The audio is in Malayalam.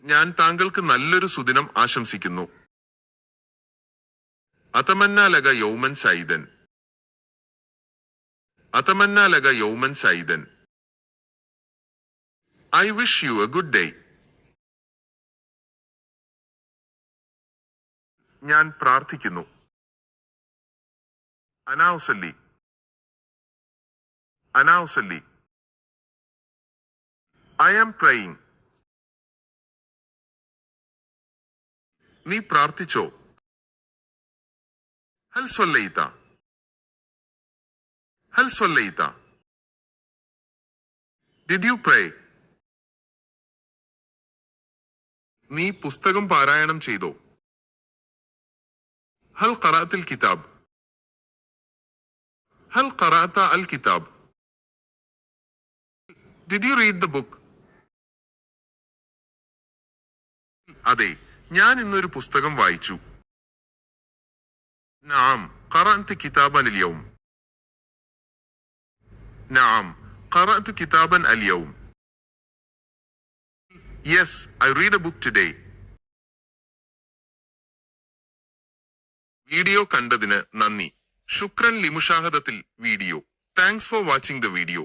ഞാൻ താങ്കൾക്ക് നല്ലൊരു സുദിനം ആശംസിക്കുന്നു. അതമന്നാലക യൗമൻ സൈദൻ അതമന്നാലക യൗമൻ സൈദൻ I wish you a good day. ഞാൻ പ്രാർത്ഥിക്കുന്നു. അനാവസല്ലി. അനാവസല്ലി. I am praying. നീ പ്രാർത്ഥിച്ചോ? ഹൽ സൊല്ലയിത്ത ഹൽ സൊല്ലയിത്ത ഡിഡ് യു പ്രേ നീ പുസ്തകം പാരായണം ചെയ്തോ? ഹൽ ഖറാത്തിൽ കിതാബ്. ഹൽ ഖറാത്ത അൽ കിതാബ്. Did you read the book അതെ. ഞാൻ ഇന്നൊരു പുസ്തകം വായിച്ചു നാം قرأت كتابا اليوم نعم قرأت كتابا اليوم Yes, I read a book today. Video കണ്ടതിന് നന്ദി ശുക്രൻ ലിമുഷാഹദത്തിൽ video thanks for watching the video